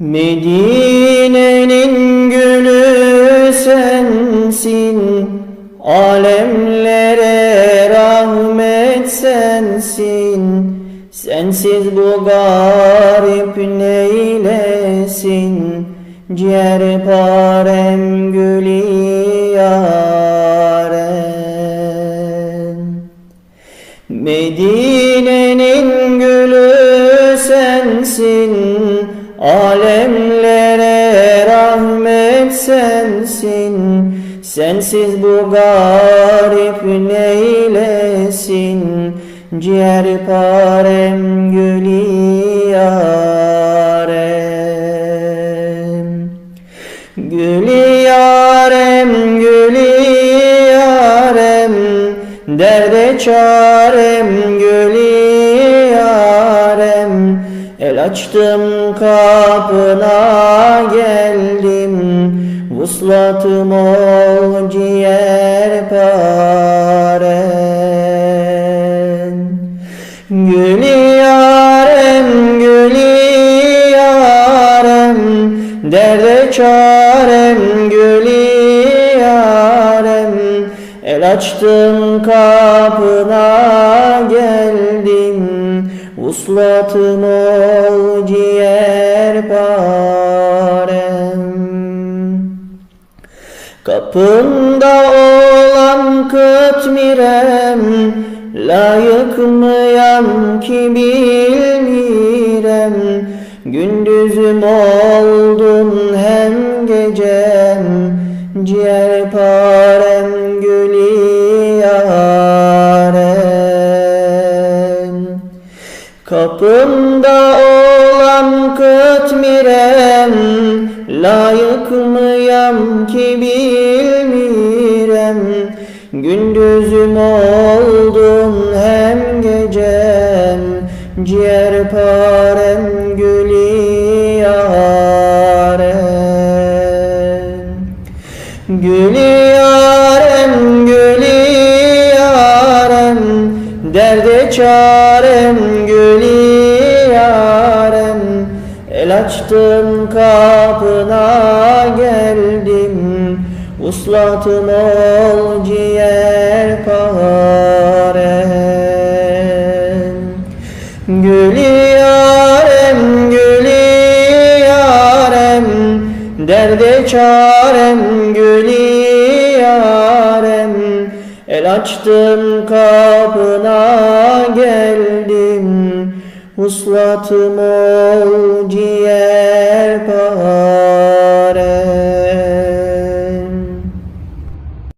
Medine'nin gülü sensin, alemlere rahmet sensin. Sensiz bu garip neylesin, ciğerparem gülü yaren. Medine'nin gülü sensin, alemlere rahmet sensin. Sensiz bu garip neylesin, ciğerparem gülü yarem. Gülü yarem, gülü yarem, derde çarem, gülü. El açtım kapına geldim, vuslatım ol ciğerparem. Gülü yarem, gülü yarem, derde çarem, gülü yarem. El açtım kapına geldim, vuslatım ol ciğerparem. Kapında olan kıtmirem Layık mıyam ki bilmirem Gündüzüm oldun hem gecem Ciğerparem Kapında olan kıtmirem Layık mıyam ki bilmirem. Gündüzüm oldun hem gecem Ciğerparem gülü yarem. Gülü yarem, Çarem, gülü yarem El açtım kapına geldim. Uslatım ol ciğerparem Gülü yarem, gülü yarem Derde çarem, gülü yarem El açtım kapına geldim. Uslatım ol ciğerparem